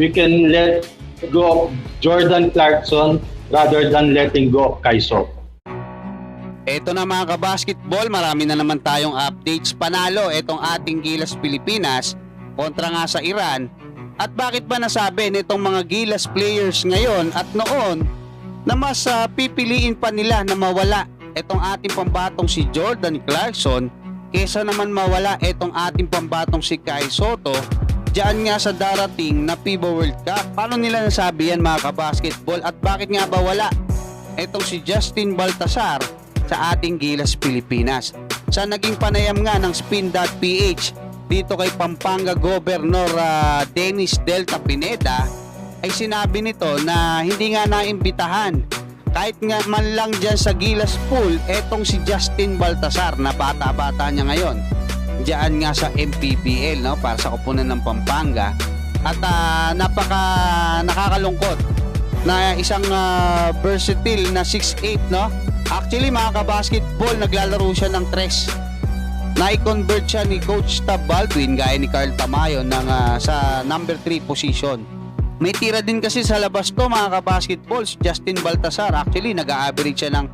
we can let go of Jordan Clarkson rather than letting go of Kai Soto. Ito na mga kabasketball, marami na naman tayong updates. Panalo itong ating Gilas Pilipinas kontra nga sa Iran. At bakit ba nasabi nitong mga Gilas players ngayon at noon na mas ah, pipiliin pa nila na mawala itong ating pambatong si Jordan Clarkson kesa naman mawala itong ating pambatong si Kai Soto Diyan nga sa darating na FIBA World Cup. Paano nila nasabi yan mga kabasketball at bakit nga ba wala itong si Justin Baltasar sa ating Gilas Pilipinas. Sa naging panayam nga ng spin.ph dito kay Pampanga Governor ah, Dennis Delta Pineda ay sinabi nito na hindi nga naimbitahan kahit nga man lang dyan sa Gilas Pool etong si Justin Baltasar na bata-bata niya ngayon diyan nga sa MPBL no? Para sa kupunan ng Pampanga. At ah, napaka nakakalungkot na isang ah, versatile na 6'8 no? Actually mga kabasketball naglalaro siya ng tres. Na-convert siya ni Coach Tab Baldwin gaya ni Carl Tamayo ng, ah, sa number 3 position. May tira din kasi sa labas to mga kabasketball si Justin Baltasar actually nag-average siya ng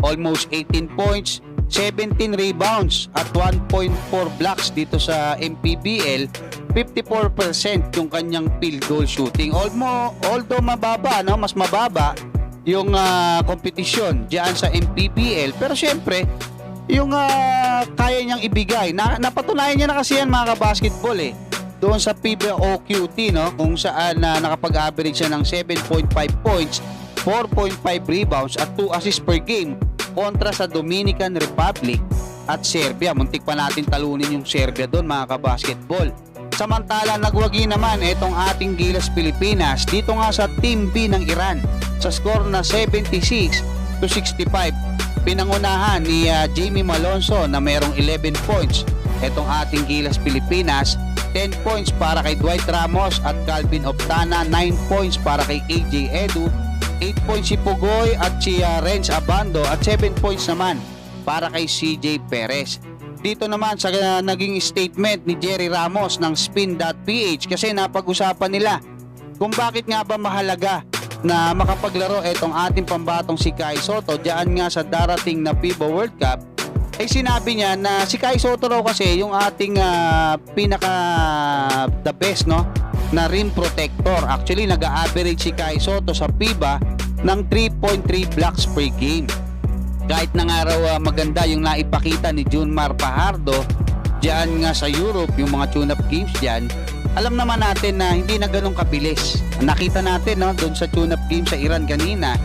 almost 18 points 17 rebounds at 1.4 blocks dito sa MPBL 54% yung kanyang field goal shooting. Although, although mababa no mas mababa yung ah, kompetisyon diyan sa MPBL pero syempre yung ah, kaya niyang ibigay. Na, napatunayan niya na kasi yan mga basketball eh doon sa PBA OQT no kung saan na nakapag-average siya ng 7.5 points 4.5 rebounds at 2 assists per game kontra sa Dominican Republic at Serbia. Muntik pa natin talunin yung Serbia doon mga kabasketball. Samantala nagwagi naman itong ating Gilas Pilipinas dito nga sa Team B ng Iran sa score na 76 to 65. Pinangunahan ni ah, Jamie Malonzo na mayroong 11 points. Itong ating Gilas Pilipinas 10 points para kay Dwight Ramos at Calvin Optana, 9 points para kay AJ Edu, 8 points si Pugoy at si uh, Renz Abando at 7 points naman para kay CJ Perez. Dito naman sa uh, naging statement ni Jerry Ramos ng spin.ph kasi napag-usapan nila kung bakit nga ba mahalaga na makapaglaro itong ating pambatong si Kai Soto diyan nga sa darating na FIBA World Cup ay sinabi niya na si Kai Soto raw kasi yung ating ah, pinaka the best no na rim protector. Actually nag-average si Kai Soto sa FIBA ng 3.3 blocks per game. Kahit na nga raw ah, maganda yung naipakita ni Junmar Pajardo diyan nga sa Europe yung mga tune-up games diyan alam naman natin na hindi na ganun kabilis. Nakita natin no doon sa tune-up game sa Iran kanina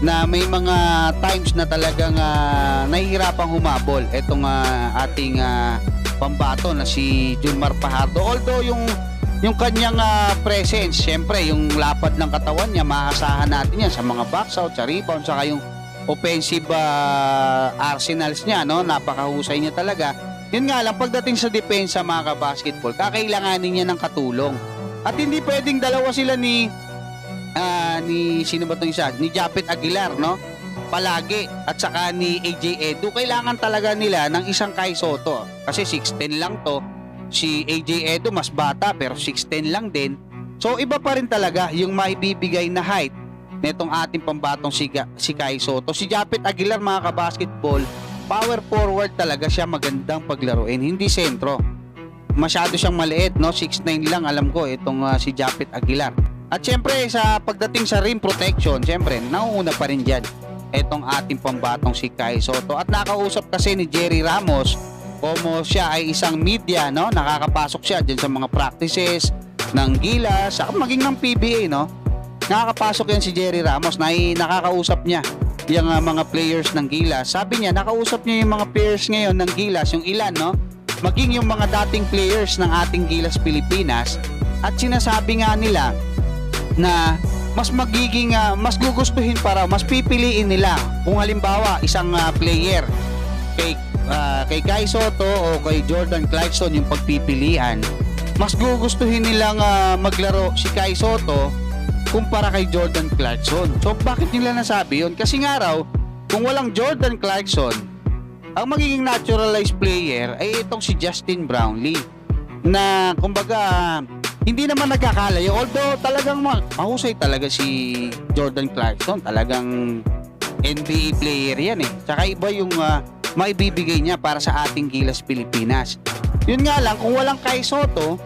na may mga times na talagang uh, nahihirapang humabol itong ah, ating ah, pambato na si Junmar Pajardo. Although yung yung kanyang ah, presence, syempre yung lapad ng katawan niya, maasahan natin yan sa mga box out, sa rebound, saka yung offensive ah, arsenals niya, no? Napakahusay niya talaga. Yun nga lang, pagdating sa depensa mga kabasketball, kakailanganin niya ng katulong. At hindi pwedeng dalawa sila ni ah, ni sino ba 'tong isa? Ni Japet Aguilar, no? Palagi at saka ni AJ Edu kailangan talaga nila ng isang Kai Soto kasi 6'10 lang to. Si AJ Edu mas bata pero 6'10 lang din. So iba pa rin talaga yung maibibigay na height nitong ating pambatong si, si Kai Soto. Si Japet Aguilar mga kabasketball, power forward talaga siya magandang paglaruin, hindi sentro. Masyado siyang maliit, no? 6'9 lang alam ko itong ah, si Japet Aguilar. At syempre sa pagdating sa rim protection, syempre nauuna pa rin dyan itong ating pambatong si Kai Soto. At nakausap kasi ni Jerry Ramos como siya ay isang media, no? Nakakapasok siya dyan sa mga practices ng Gilas, saka maging ng PBA, no? Nakakapasok yan si Jerry Ramos na nakakausap niya yung ah, mga players ng Gilas. Sabi niya, nakausap niya yung mga players ngayon ng Gilas, yung ilan, no? Maging yung mga dating players ng ating Gilas Pilipinas at sinasabi nga nila na mas magiging ah, mas gugustuhin para mas pipiliin nila kung halimbawa isang ah, player kay ah, kay Kai Soto o kay Jordan Clarkson yung pagpipilian mas gugustuhin nilang ah, maglaro si Kai Soto kumpara kay Jordan Clarkson so bakit nila nasabi yun kasi nga raw kung walang Jordan Clarkson ang magiging naturalized player ay itong si Justin Brownlee na kumbaga hindi naman nagkakalayo. Although talagang ma- mahusay talaga si Jordan Clarkson. Talagang NBA player yan eh. Tsaka iba yung ah, maibibigay niya para sa ating Gilas Pilipinas. Yun nga lang, kung walang Kai Soto,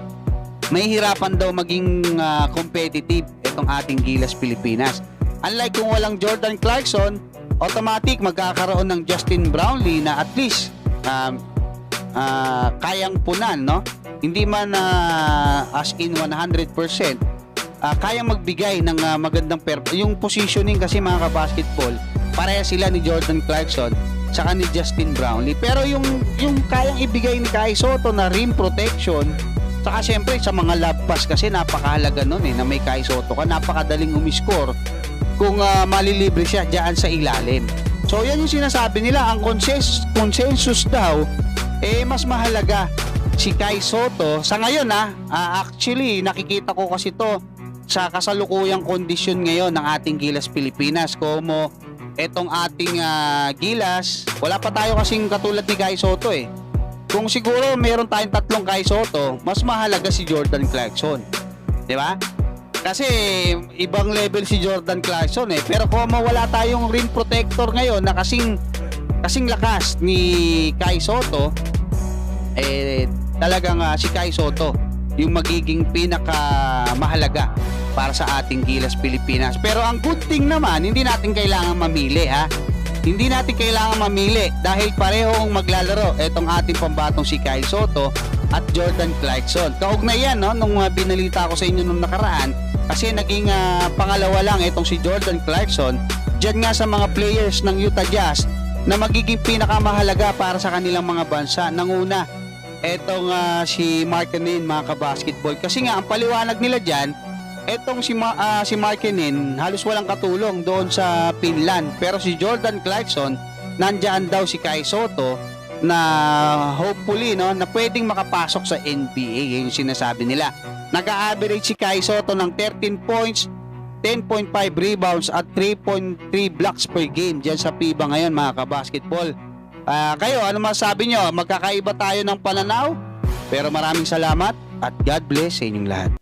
mahihirapan daw maging ah, competitive itong ating Gilas Pilipinas. Unlike kung walang Jordan Clarkson, automatic magkakaroon ng Justin Brownlee na at least um, ah, kayang punan, no? Hindi man ah, as in 100%, ah, kayang magbigay ng ah, magandang per yung positioning kasi mga kabasketball, pareha sila ni Jordan Clarkson saka ni Justin Brownlee. Pero yung yung kayang ibigay ni Kai Soto na rim protection, saka syempre sa mga lob pass kasi napakahalaga nun eh na may Kai Soto ka, napakadaling umiscore kung ah, malilibre siya diyan sa ilalim. So yan yung sinasabi nila, ang consensus, consensus daw eh mas mahalaga si Kai Soto sa ngayon ah, ah, actually nakikita ko kasi to sa kasalukuyang kondisyon ngayon ng ating Gilas Pilipinas como etong ating ah, Gilas wala pa tayo kasing katulad ni Kai Soto eh. Kung siguro meron tayong tatlong Kai Soto mas mahalaga si Jordan Clarkson. Di ba? Kasi ibang level si Jordan Clarkson eh. Pero kung wala tayong rim protector ngayon na kasing kasing lakas ni Kai Soto eh talagang ah, si Kai Soto yung magiging pinaka mahalaga para sa ating Gilas Pilipinas. Pero ang good thing naman, hindi natin kailangan mamili ha. Hindi natin kailangan mamili dahil parehong maglalaro etong ating pambatong si Kai Soto at Jordan Clarkson. Kaugnay yan no, nung uh, binalita ko sa inyo nung nakaraan kasi naging ah, pangalawa lang itong si Jordan Clarkson dyan nga sa mga players ng Utah Jazz na magiging pinakamahalaga para sa kanilang mga bansa. Nanguna, etong ah, si Markkanen mga kabasketball. Kasi nga, ang paliwanag nila dyan, etong si, Ma- ah, si Markkanen halos walang katulong doon sa Finland. Pero si Jordan Clarkson, nandyan daw si Kai Soto na hopefully no, na pwedeng makapasok sa NBA. Yun yung sinasabi nila. Nag-average si Kai Soto ng 13 points, 10.5 rebounds at 3.3 blocks per game dyan sa FIBA ngayon mga kabasketball. Ah, kayo, ano masabi nyo? Magkakaiba tayo ng pananaw? Pero maraming salamat at God bless sa inyong lahat.